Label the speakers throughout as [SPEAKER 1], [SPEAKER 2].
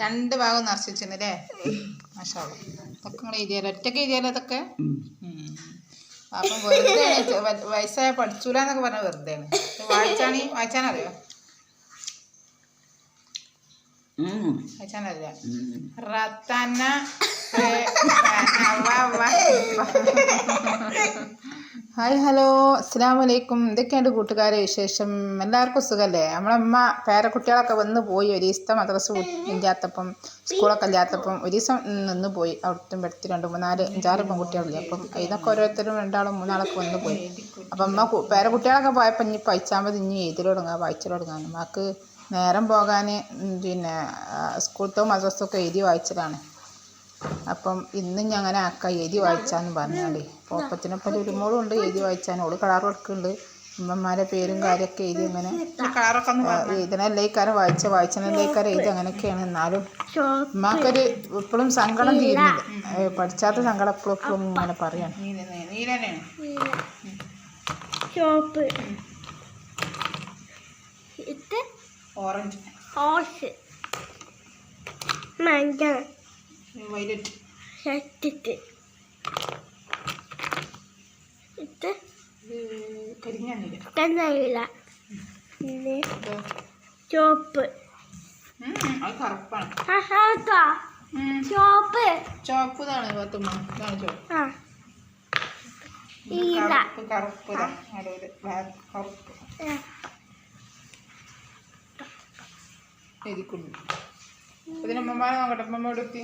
[SPEAKER 1] രണ്ട് ഭാഗം വെച്ചിരുന്നല്ലേ മാഷാവും ഇതൊക്കെ നിങ്ങൾ എഴുതിയാലോ അതൊക്കെ. അപ്പം വെറുതെ വയസ്സായ പഠിച്ചൂല എന്നൊക്കെ പറഞ്ഞ വെറുതെ വായിച്ചാണി വായിച്ചാനറിയോ വായിച്ചാനറിയാം. റത്തന. Hi hello. അസ്സാം വലൈക്കും എന്തൊക്കെയുണ്ട് കൂട്ടുകാരെ വിശേഷം? എല്ലാവർക്കും സുഖമല്ലേ നമ്മളമ്മ പേരക്കുട്ടികളൊക്കെ വന്ന് പോയി ഒരു ദിവസത്തെ മദ്രസ ഇല്ലാത്തപ്പം സ്കൂളൊക്കെ ഇല്ലാത്തപ്പം ഒരു ദിവസം നിന്ന് പോയി. അവിടുത്തെ പെടുത്തി രണ്ട് മൂന്നാൽ അഞ്ചാറ് പെൺകുട്ടികളില്ലേ അപ്പം ഇതൊക്കെ ഓരോരുത്തരും രണ്ടാളും മൂന്നാളൊക്കെ വന്ന് പോയി. അപ്പം അമ്മ പേരക്കുട്ടികളൊക്കെ പോയപ്പോൾ ഇനി പഠിച്ചാൽ മതി. ഇനി എഴുതിലൊടുങ്ങാം വായിച്ചിലൊടുങ്ങാൻ നമുക്ക് നേരം പോകാൻ പിന്നെ സ്കൂളത്തോ മദ്രസ്സൊക്കെ എഴുതി വായിച്ചതാണ്. അപ്പം ഇന്ന് ഞാൻ അങ്ങനെ ആക്കാം എഴുതി വായിച്ചാന്ന് പറഞ്ഞാണ്ട്. പോപ്പത്തിനൊപ്പം ഒരു മോളും ഉണ്ട് എഴുതി വായിച്ചാൻ ഓൾ കളർ കൊടുക്കുന്നുണ്ട് ഉമ്മമാരെ പേരും കാര്യമൊക്കെ എഴുതി അങ്ങനെ എഴുതണല്ലേ കാരം വായിച്ച വായിച്ചണല്ലേ കാരം എഴുതി അങ്ങനെയൊക്കെയാണ്. എന്നാലും ഉമ്മാക്കൊരു ഇപ്പോഴും സങ്കടം തീരുന്നില്ല. പഠിച്ചാത്ത സങ്കടം എപ്പോഴും എപ്പോഴും ഇങ്ങനെ പറയാണ്.
[SPEAKER 2] ചോപ്പ്.
[SPEAKER 1] ഓറഞ്ച്.
[SPEAKER 2] ഓഷ്. മഞ്ഞ.
[SPEAKER 1] വൈലറ്റ്.
[SPEAKER 2] ഷട്ടിട്ട് ഇത്
[SPEAKER 1] കരിഞ്ഞില്ല
[SPEAKER 2] പിന്നെ ചോപ്പ്. ചോപ്പ്?
[SPEAKER 1] ചുവപ്പ് ഇതാണ് പത്തുമ്മ ഇതാണ് ചോപ്പ്.
[SPEAKER 2] ആ. ഈല
[SPEAKER 1] കറുപ്പ് കറുപ്പ് ഇതാ. നടുവിൽ. ബ്ലാക്ക് കറുപ്പ്.
[SPEAKER 2] ആ,
[SPEAKER 1] എഴുതിക്കുന്നു ഇതിന് അമ്മമാരെ നോക്കട്ടെ. അമ്മമ്മ എടുത്തി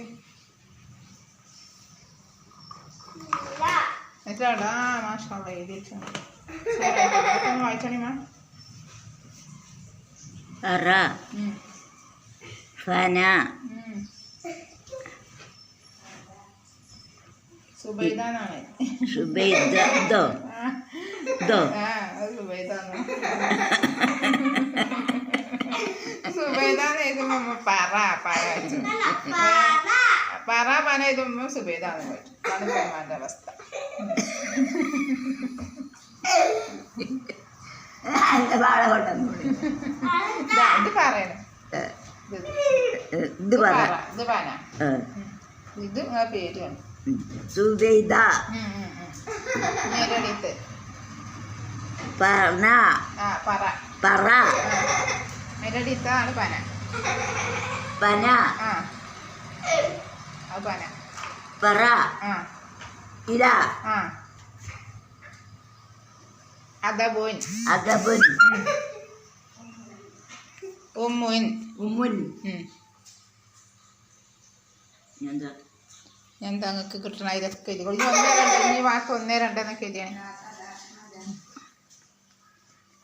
[SPEAKER 1] ആ മാഷാ എഴുതി വെച്ചാണ് വായിച്ചാണിമാ
[SPEAKER 3] പറ. ഫന. സുബൈദ ദോ.
[SPEAKER 1] സുബൈദാന്ന് എഴുതുമ്പോ പറ പറ. പറ. പന എഴുതുമ്പോ സുബൈദാന്ന് പറ്റും അവസ്ഥ. ഇതാ, ഇത് പറയണം. ഇത്
[SPEAKER 3] ഇത് പറ.
[SPEAKER 1] പറ ഇത് പന. ഇത് നിങ്ങളെ പേരാണ്.
[SPEAKER 3] സുബൈദ. പറ.
[SPEAKER 1] പറ. പന.
[SPEAKER 3] പറ.
[SPEAKER 1] ആ. അതബോൻ
[SPEAKER 3] അകബൻ
[SPEAKER 1] ഉമ്മുൻ.
[SPEAKER 3] ഉമ്മുൻ. എന്താ?
[SPEAKER 1] എന്താ നിങ്ങൾക്ക് കിട്ടണ? ഇതൊക്കെ എഴുതി ഇനി ഒന്നേ രണ്ട് ഈ വാക്ക് ഒന്നേ രണ്ടെന്നൊക്കെ എഴുതിയാണ്.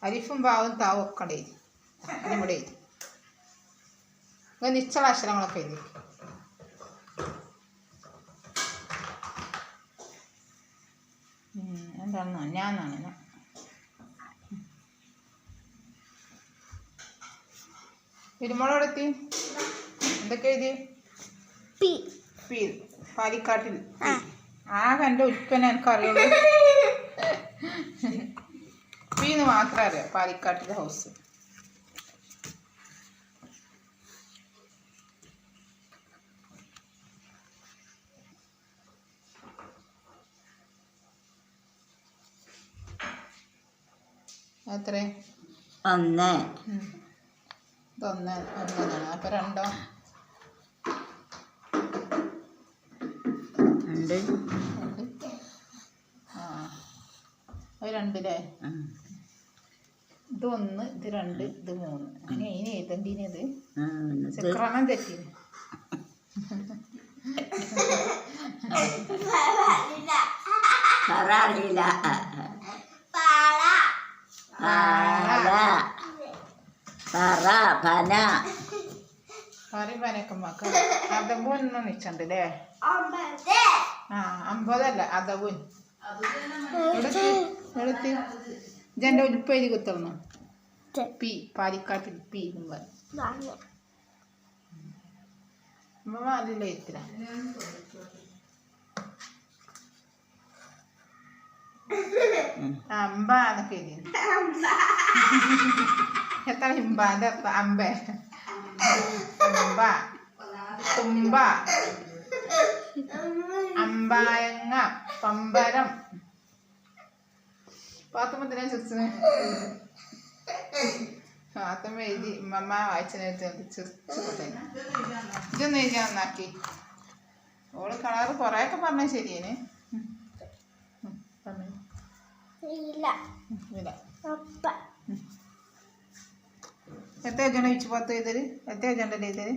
[SPEAKER 1] അരിഫും പാവും താവും ഒക്കെ എഴുതി ഇവിടെ എഴുതി നിശ്ചല അക്ഷരങ്ങളൊക്കെ എഴുതി. ഞാന്നാണ് ഞാൻ തിരുമോളോടെത്തി എന്തൊക്കെ എഴുതി
[SPEAKER 2] പി.
[SPEAKER 1] പാലിക്കാട്ടിൽ.
[SPEAKER 2] ആ.
[SPEAKER 1] ആകെ എന്റെ ഉൽപ്പന്നം എനിക്കറിയുള്ളൂ. എന്ന് മാത്രം അറിയാം പാലിക്കാട്ടിലെ ഹൗസ്. എത്ര?
[SPEAKER 3] ഒന്ന്.
[SPEAKER 1] ഇതൊന്ന് ഒന്നാണ് രണ്ടോ?
[SPEAKER 3] രണ്ട്.
[SPEAKER 1] ആ. അത്. ഇത് ഒന്ന് ഇത് രണ്ട് ഇത് മൂന്ന്. അങ്ങനെ ഇനി എഴുതണ്ടീനത് ചക്രമം തെറ്റി
[SPEAKER 3] അറിയില്ല. പാല പറ പന.
[SPEAKER 1] പറയും പനൊക്കെ മക്ക അതബുന്ന് നിച്ചുണ്ട് അല്ലേ ആ അമ്പതല്ല അതബുൻ എടുത്തി എടുത്തി ഇതെന്റെ ഉൽപ്പേരി കുത്തണം. പി പാലിക്കാട്ടിൽ പി എന്നും
[SPEAKER 2] പറഞ്ഞു
[SPEAKER 1] അമ്മ എത്ര അമ്പ എന്നൊക്കെ എത്ര ഇമ്പാന്റെ അർത്ഥം അമ്പ അമ്പ. തുമ്പ. അമ്പായങ്ങ. പമ്പരം. പാത്തുമ്പത്തിനാ ചിരിച്ചത്? പാത്തുമ്പ എഴുതി. ഉമ്മമ്മ വായിച്ചതിനകത്ത് ചിരിച്ചു ഇതൊന്നും എഴുതി നന്നാക്കി. ഓൾ കളറ് കുറേയൊക്കെ പറഞ്ഞ ശരിയേനെ. എത്ര ഏജാണ് വെച്ച് പത്ത് ചെയ്തത് എത്ര ഏജാണ്ടല്ലേ ചെയ്തത്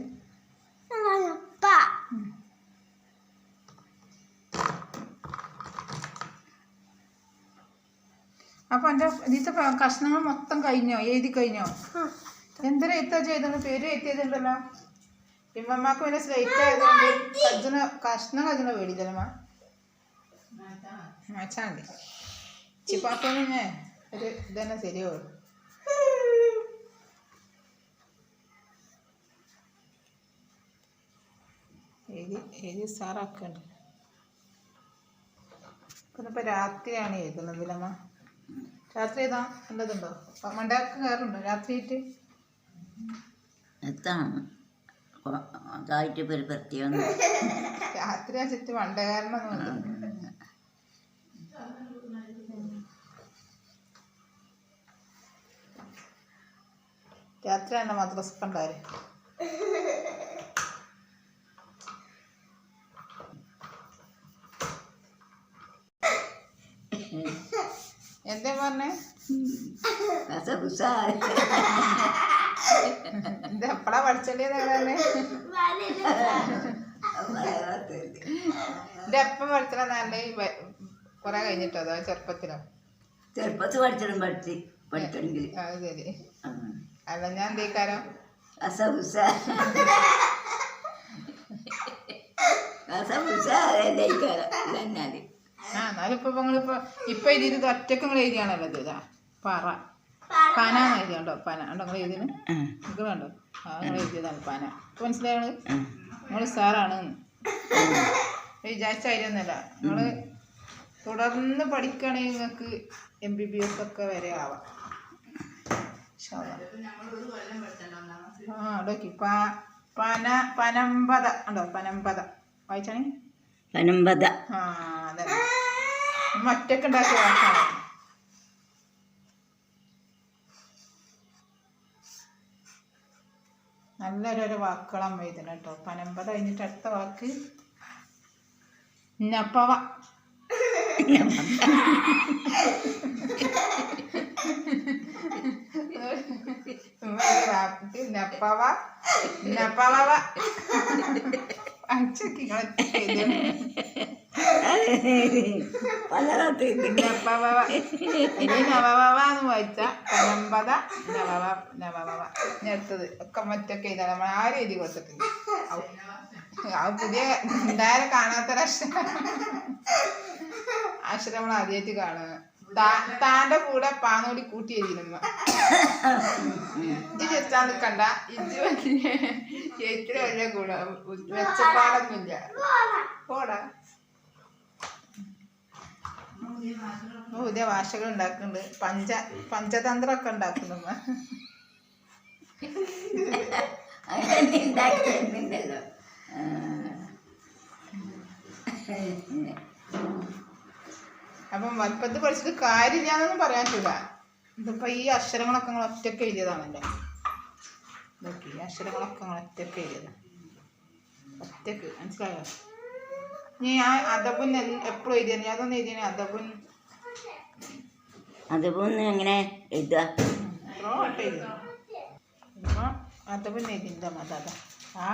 [SPEAKER 2] അപ്പ
[SPEAKER 1] എന്റെ ഇതിത്തെ കഷ്ണങ്ങൾ മൊത്തം കഴിഞ്ഞോ? എഴുതി കഴിഞ്ഞോ? എന്തിനാ എത്താ ചെയ്തത്? പേര് എത്തിയതുണ്ടല്ലോ ഇമ്മമ്മക്ക് പിന്നെ സ്ലേറ്റ് ആയതുകൊണ്ട് കജ്ജന കഷ്ണം കജ്ജന മാ? മച്ചാണ്ടി ചിപ്പാപ്പനെ ഒരു ഇതന്നെ ശരിയാവും എഴുതി എഴുതി ഇന്നിപ്പോൾ രാത്രിയാണ് എഴുതുന്നതിലമ്മ രാത്രി ഏതാ? നല്ലതുണ്ടോ മണ്ടാക്ക് കയറുണ്ടോ രാത്രിയിട്ട്
[SPEAKER 3] എത്താണ്? അതായിട്ട് ഒരു പ്രത്യേകം
[SPEAKER 1] രാത്രി ആ ചുറ്റും മണ്ടകാരനൊന്നും രാത്രിയാണ് മദ്രസ കണ്ടാര് എന്തേ പറഞ്ഞേ? എന്താ എപ്പോഴാ എന്റെ പറഞ്ഞേ? ഇത് എപ്പം പഠിച്ചതാ നല്ല കൊറേ കഴിഞ്ഞിട്ടോ അതോ ചെറുപ്പത്തിലോ?
[SPEAKER 3] ചെറുപ്പത്തിൽ പഠിച്ചിടും പഠിച്ച് പഠിക്കണമെങ്കിൽ
[SPEAKER 1] അത് ശരി. അല്ല ഞാൻ എന്തേക്കാരോ ആ എന്നാലും ഇപ്പൊ നിങ്ങളിപ്പോ ഇപ്പൊ ഇതിന് ഒറ്റയ്ക്ക് നിങ്ങൾ എഴുതിയാണല്ലോ ഇത് ഇതാ പറ. പന എന്ന് എഴുതിയുണ്ടോ പന. ഉണ്ടോ നിങ്ങൾ എഴുതിന് നിങ്ങൾ കണ്ടോ? ആ നിങ്ങൾ എഴുതിയതാണ് പന. ഇപ്പൊ മനസ്സിലായത് നിങ്ങൾ സാറാണ്. വിചാരിച്ചായിരുന്നല്ല നിങ്ങൾ തുടർന്ന് പഠിക്കണേ നിങ്ങൾക്ക് എം ബി ബി എസ് ഒക്കെ വരെ ആവാം. ആ അടോക്കി പന പനമ്പത. ഉണ്ടോ? പനമ്പത. വായിച്ചാണേ?
[SPEAKER 3] പനമ്പത.
[SPEAKER 1] ആ അതെ. ഒറ്റയ്ക്ക് ഉണ്ടാക്കിയ വാക്കാണ്. നല്ലൊരു വാക്കുകളമ്മ എഴുതണം കേട്ടോ. പനമ്പത കഴിഞ്ഞിട്ട് അടുത്ത വാക്ക് നപ്പവ ഇനി നവവവ എന്ന് വായിച്ച പനമ്പത നവവ നവവവ ഇനി അടുത്തത് ഒക്കെ മറ്റൊക്കെ ഇതാണ് നമ്മൾ ആരും എഴുതി കൊടുത്തിട്ടില്ല. ആ പുതിയ ഉണ്ടായാലും കാണാത്തൊരക്ഷരം അക്ഷരം നമ്മൾ ആദ്യമായിട്ട് കാണുക താന്റെ കൂടെ പാങ്ങോടി കൂട്ടി എഴുതിയിരുന്ന ഇജ്ജ് വെച്ചാൽ നിക്കണ്ട. ഇജ്ജ് വലിയ ചേച്ചിന് വലിയ കൂടെ വെച്ചപ്പാടൊന്നുമില്ല. പോടാ. പുതിയ ഭാഷകൾ ഉണ്ടാക്കുന്നുണ്ട്. പഞ്ച പഞ്ചതന്ത്രം
[SPEAKER 3] ഒക്കെ ഉണ്ടാക്കിയിട്ടുണ്ടല്ലോ
[SPEAKER 1] അപ്പം വലിപ്പത്ത് പഠിച്ചിട്ട് കാര്യമില്ലാന്നൊന്നും പറയാൻ പറ്റില്ല ഇതിപ്പോൾ ഈ അക്ഷരങ്ങളൊക്കെ നിങ്ങൾ ഒറ്റയ്ക്ക് എഴുതിയതാണല്ലോ നോക്കി ഈ അക്ഷരങ്ങളൊക്കെ നിങ്ങൾ ഒറ്റയ്ക്ക് എഴുതിയത് ഒറ്റയ്ക്ക് മനസ്സിലായോ? നീ ആ അതബുൻ എപ്പോഴും എഴുതിയ ഞാൻ അതൊന്നും എഴുതിയ അതബുൻ
[SPEAKER 3] അതുപോലെ എങ്ങനെ എഴുതുക?
[SPEAKER 1] എത്രയോ വട്ടം അതബുൻ എഴുതിണ്ട മത ആ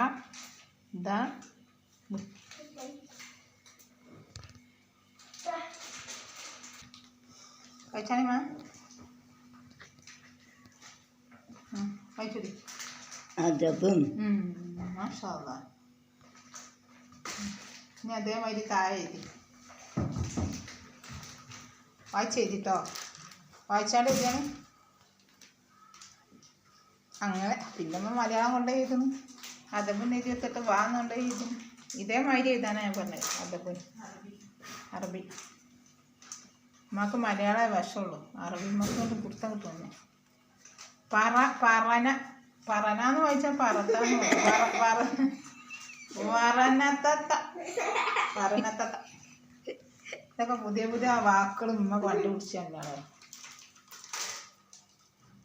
[SPEAKER 1] ദ ബു. കഴിച്ചാണേ മാ കഴിച്ചോടി.
[SPEAKER 3] അതപ്പം
[SPEAKER 1] മാഷാ. ഇനി അതേമാതിരി താഴെ എഴുതി. വായിച്ച് എഴുതിട്ടോ? വായിച്ചാണ്ട് എഴുതിയാണ്. അങ്ങനെ പിന്നെ മലയാളം കൊണ്ട് എഴുതുന്നു. അതപ്പൻ എഴുതി വെച്ചിട്ട് വാങ്ങുകൊണ്ട് എഴുതും ഇതേമാതിരി എഴുതാനാണ് ഞാൻ പറഞ്ഞത്. അതപ്പൻ അറബി. നമുക്ക് മലയാള ഭാഷയുള്ളൂ അറബി മക്കൊണ്ട് കൊണ്ട് കുർത്തം കിട്ടുന്നു പറ പറന പറനാന്ന് വായിച്ചാൽ പറത്താന്ന് പറനത്തത്ത. പറനത്തത്ത. ഇതൊക്കെ പുതിയ പുതിയ വാക്കുകൾ ഉമ്മ തന്നെയാണ്.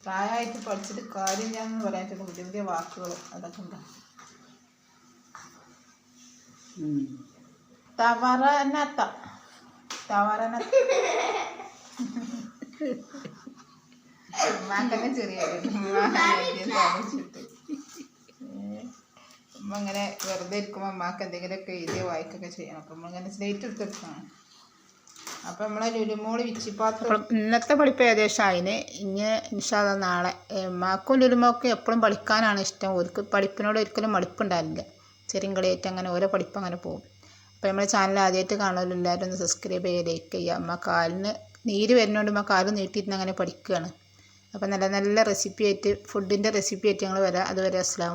[SPEAKER 1] പ്രായമായിട്ട് പഠിച്ചിട്ട് കാര്യമില്ലാന്ന് പറയാൻ പുതിയ പുതിയ വാക്കുകൾ അതൊക്കെ ഉണ്ട്.
[SPEAKER 3] ഉം.
[SPEAKER 1] തവറനത്ത ഉമ്മാക്കന്നെ ചെറിയ ഉമ്മ ഇങ്ങനെ വെറുതെ ഇരിക്കുമ്പോൾ അമ്മയ്ക്ക് എന്തെങ്കിലുമൊക്കെ എഴുതിയ വായിക്കൊക്കെ ചെയ്യണം. അപ്പം നമ്മളിങ്ങനെ സ്ലേറ്റ് എടുത്തെടുക്കണം അപ്പം നമ്മളെ ലുലുമോൾ വിച്ചിപ്പാത്രം ഇന്നത്തെ പഠിപ്പ് ഏകദേശം അതിന് ഇനി ഇൻഷാല്ല നാളെ. ഉമ്മാക്കും ലുലുമോക്കും എപ്പോഴും പഠിക്കാനാണ് ഇഷ്ടം. ഒരു പഠിപ്പിനോട് ഒരിക്കലും മടുപ്പുണ്ടാവില്ല. ചെറിയ കളിയായിട്ട് അങ്ങനെ ഓരോ പഠിപ്പ് അങ്ങനെ പോകും. അപ്പോൾ നമ്മുടെ ചാനൽ ആദ്യമായിട്ട് കാണുമല്ലോ എല്ലാവരും ഒന്ന് സബ്സ്ക്രൈബ് ചെയ്യുക ലൈക്ക് ചെയ്യുക. അമ്മ കാലിന് നീര് വരുന്നതുകൊണ്ട് അമ്മ കാൽ നീട്ടിയിരുന്ന് അങ്ങനെ പഠിക്കുകയാണ് അപ്പോൾ നല്ല നല്ല റെസിപ്പി ആയിട്ട് ഫുഡിന്റെ റെസിപ്പി ആയിട്ട് ഞങ്ങൾ വരാം. അതുവരെ അസ്സാം